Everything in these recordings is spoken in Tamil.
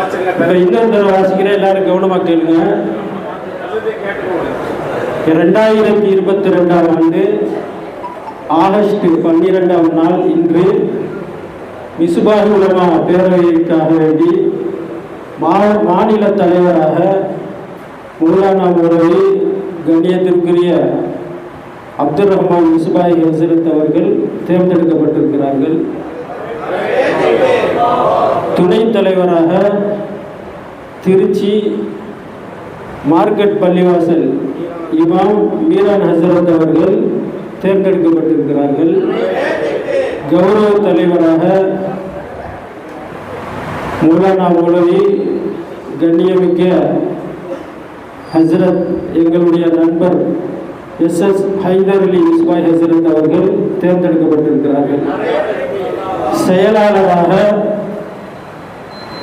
இப்போ இன்னொரு தடவை வாசிக்கிறேன் எல்லாரும் கவனமாக கேளுங்க. ரெண்டாயிரத்தி இருபத்தி ரெண்டாம் ஆண்டு ஆகஸ்ட் பன்னிரெண்டாம் நாள் இன்று மிசுபாஹி உலமா பேரவைக்காக வேண்டி மா மாநில தலைவராக மௌலானா முறை கண்ணியத்திற்குரிய அப்துல் ரஹ்மான் மிசுபாய் ஹசரத் அவர்கள் தேர்ந்தெடுக்கப்பட்டிருக்கிறார்கள். துணைத் தலைவராக திருச்சி மார்க்கெட் பள்ளிவாசல் இமாம் மீரான் ஹசரத் அவர்கள் தேர்ந்தெடுக்கப்பட்டிருக்கிறார்கள். கௌரவ தலைவராக மூலானா மூலவி கண்ணியமிக்க ஹசரத் எங்களுடைய நண்பர் எஸ் எஸ் ஹைதர் அலி இஸ்மாய் ஹசரத் அவர்கள் தேர்ந்தெடுக்கப்பட்டிருக்கிறார்கள். செயலாளராக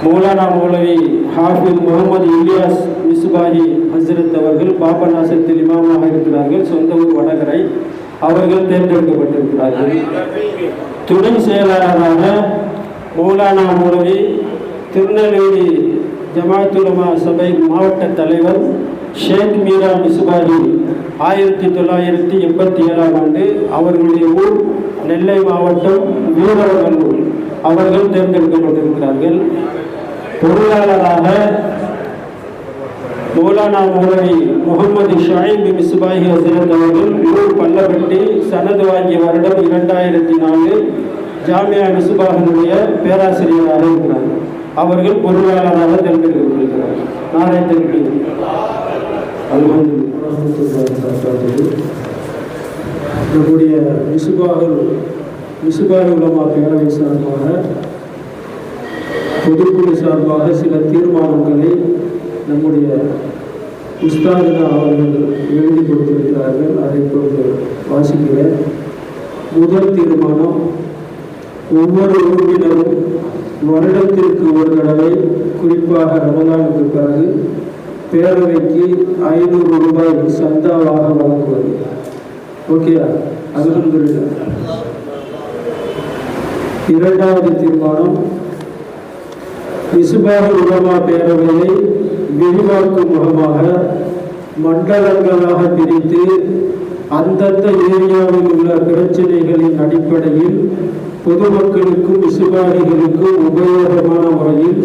மௌலானா மௌலவி ஹாஃபித் முகமது இலியாஸ் மிசுபாஹி ஹசரத் அவர்கள் பாபநாசத்தில் இமாமாக இருக்கிறார்கள் சொந்த ஊர் வடகரை. அவர்கள் தேர்ந்தெடுக்கப்பட்டிருக்கிறார்கள். துணை செயலாளராக மௌலானா மௌலவி திருநெல்வேலி ஜமாத்துலமா சபை மாவட்ட தலைவர் ஷேக் மீரா மிஸ்பாஹி ஆயிரத்தி தொள்ளாயிரத்தி எண்பத்தி ஏழாம் ஆண்டு அவர்களுடைய ஊர் நெல்லை மாவட்டம் வீரவநல்லூர் அவர்கள் தேர்ந்தெடுக்கப்பட்டிருக்கிறார்கள். பொருளாளராக மௌலானா மௌலவி முகமது ஷாயிப் மிஸ்பாஹி ஹசரத் அவர்கள் ஊர் பல்லப்பட்டி சனது வாங்கிய வருடம் இரண்டாயிரத்தி நாலு ஜாமியா மிஸ்பாஹனுடைய பேராசிரியராக இருக்கிறார். அவர்கள் பொருளாளராக நாளை திரும்ப நம்முடைய மிசுபாகல் மிசுபாக உலமா பேரவை சார்பாக பொதுக்குழு சார்பாக சில தீர்மானங்களை நம்முடைய உஸ்தாதினா அவர்கள் எழுதி கொடுத்திருக்கிறார்கள். அதை இப்பொழுது வாசிக்கிறேன். முதல் தீர்மானம் ஒவ்வொரு உறுப்பினரும் வருடத்திற்கு ஒரு தடவை குறிப்பாக ரமதானுக்கு பிறகு பேரவைக்கு ஐநூறு ரூபாய் சந்தாவாக வழங்குவது. ஓகேயா? அல்ஹம்துலில்லாஹ் இரண்டாவது தீர்மானம் இசுபாக உலமா பேரவையை விரிவாக்கும் முகமாக மண்டலங்களாக பிரித்து அந்தந்த ஏரியாவில் உள்ள பிரச்சனைகளின் அடிப்படையில் பொதுமக்களுக்கும் இசுபாரிகளுக்கும் உபயோகமான முறையில்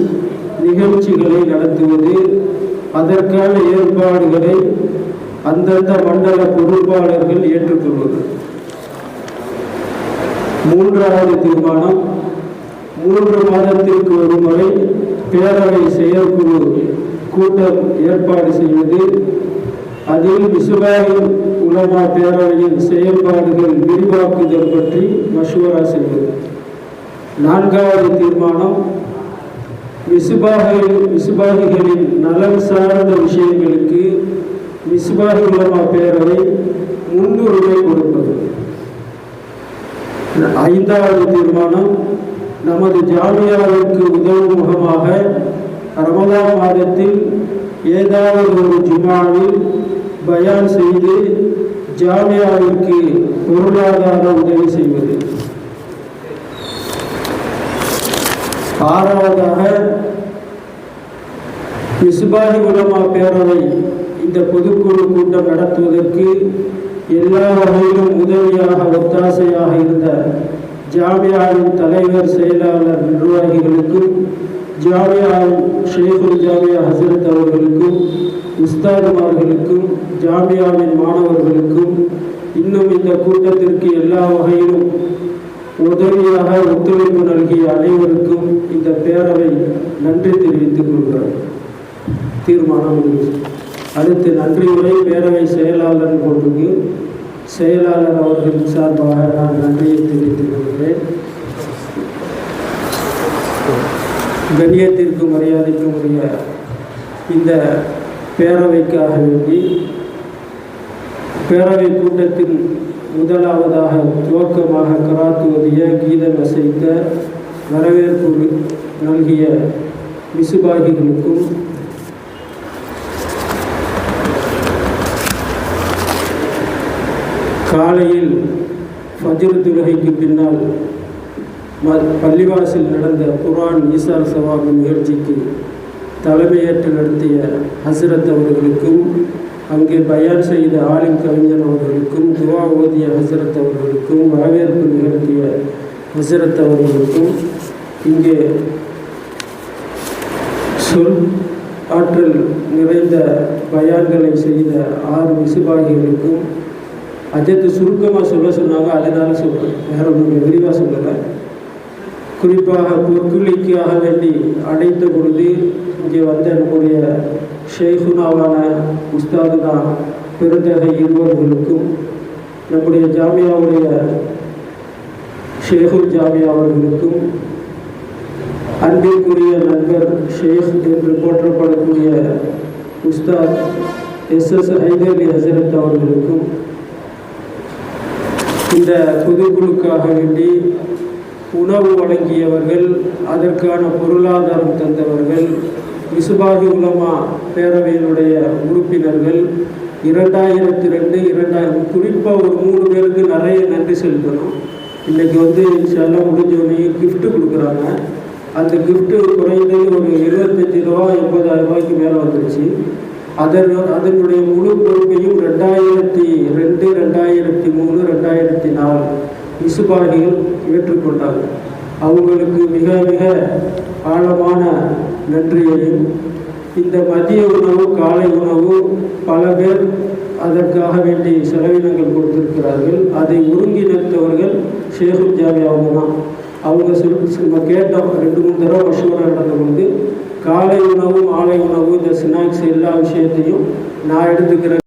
நிகழ்ச்சிகளை நடத்துவது அதற்கான ஏற்பாடுகளை அந்தந்த மண்டல பொறுப்பாளர்கள் ஏற்றுக்கொள்வது. மூன்றாவது தீர்மானம் மூன்று மாதத்திற்கு ஒரு முறை பேரவை செயற்குழு கூட்டம் ஏற்பாடு செய்வது. அதில் விசுவாயி உலமா பேரவையின் செயல்பாடுகள் விரிவாக்குதல் பற்றி மஷூரா செய்வது. நான்காவது தீர்மானம் விசுபாகி விசுபாகிகளின் நலன் சார்ந்த விஷயங்களுக்கு விசுபாகி உலமா பேரவை முன்னுரிமை கொடுத்தது ஐந்தாவது தீர்மானம் நமது ஜாமியாவிற்கு உதவும் முகமாக ரமலான் மாதத்தில் ஏதாவது ஒரு ஜுமாவில் பயான் செய்து ஜாமியாவிற்கு பொருளாதார உதவி செய்வது. ஆறாவதாக இஸ்பாஹி உலமா பேரவை இந்த பொதுக்குழு கூட்டம் நடத்துவதற்கு எல்லா வகையிலும் உதவியாக ஒத்தாசையாக இருந்த ஜாமியாவின் தலைவர் செயலாளர் நிர்வாகிகளுக்கும் ஜாமியாவின் ஷேகுல் ஜாமியா ஹசரத் அவர்களுக்கும் உஸ்தாதுமார்களுக்கும் ஜாமியாவின் மாணவர்களுக்கும் இன்னும் இந்த கூட்டத்திற்கு எல்லா வகையிலும் உதவியாக ஒத்துழைப்பு நல்கிய அனைவருக்கும் இந்த பேரவை நன்றி தெரிவித்துக் கொள்கிறார் தீர்மானம் அடுத்து நன்றியுரை பேரவை செயலாளர் பொறுப்புக்கு செயலாளர் அவர்கள் சார்பாக நான் நன்றியை தெரிவித்துக் கொள்கிறேன். கண்ணியத்திற்கும் மரியாதைக்கும் உரிய இந்த பேரவைக்காக வேண்டி பேரவை கூட்டத்தின் முதலாவதாக துவக்கமாக கராத்துவதிய கீதம் அசைத்த வரவேற்பு நல்கிய மிசுபாகிகளுக்கும் காலையில் ஃபஜ்ரு தொழுகைக்கு பின்னால் ம- பள்ளிவாசல் நடந்த குரான் ஈசார் சவாபு நிகழ்ச்சிக்கு தலைமையேற்று நடத்திய ஹசரத் அவர்களுக்கும் அங்கே பயார் செய்த ஆலிம் கவிஞர் அவர்களுக்கும் துவா ஓதிய ஹசரத் அவர்களுக்கும் வரவேற்பு நிகழ்த்திய ஹசரத் அவர்களுக்கும் இங்கே சொல் ஆற்றல் நிறைந்த பயான்களை செய்த ஆறு விசுபாகிகளுக்கும் அஜத்து சுருக்கமாக சொல்ல சொன்னாங்க அதனால சொல்கிறேன் வேற ஒன்று விரிவாக சொல்லலை. குறிப்பாக பொற்குழிக்காக வேண்டி அடைத்த பொழுது இங்கே வந்த நம்முடைய ஷேகுனாவான உஸ்தாதுனா பெருந்தகை இருவர்களுக்கும் நம்முடைய ஜாமியாவுடைய ஷேகுல் ஜாமியா அவர்களுக்கும் அன்பிற்குரிய நண்பர் ஷேக் என்று போற்றப்படக்கூடிய உஸ்தாத் எஸ் எஸ் ஹைதர் ஹசரத் அவர்களுக்கும் இந்த பொதுக்குழுக்காக வேண்டி உணவு வழங்கியவர்கள் அதற்கான பொருளாதாரம் தந்தவர்கள் விசுபாகி உலமா பேரவையினுடைய உறுப்பினர்கள் இரண்டாயிரத்தி ரெண்டு இரண்டாயிரம் குறிப்பாக ஒரு மூணு பேருக்கு நிறைய நன்றி செலுத்தணும். இன்றைக்கி வந்து செல்லம் முடிஞ்சவனே கிஃப்ட்டு கொடுக்குறாங்க. அந்த கிஃப்ட்டு குறைந்தது ஒரு இருபத்தஞ்சி ரூபா எண்பதாயிரம் ரூபாய்க்கு மேலே வந்துருச்சு. அதன் அதனுடைய முழு பொறுப்பையும் ரெண்டாயிரத்தி ரெண்டு ரெண்டாயிரத்தி மூணு ரெண்டாயிரத்தி நாலு இசுபாகிகள் ஏற்றுக்கொண்டார்கள் அவங்களுக்கு மிக மிக ஆழமான நன்றியையும் இந்த மதிய உணவு காலை உணவு பல பேர் அதற்காக வேண்டிய செலவினங்கள் கொடுத்திருக்கிறார்கள். அதை ஒருங்கிணைத்தவர்கள் ஷேகுல் அவங்க தான். அவங்க சொல் நம்ம கேட்டோம் ரெண்டு மூணு தடவை மஷூரா நடந்த பொழுது காலை உணவு மாலை உணவு இந்த ஸ்நாக்ஸ் எல்லா விஷயத்தையும் நான் எடுத்துக்கிறேன்.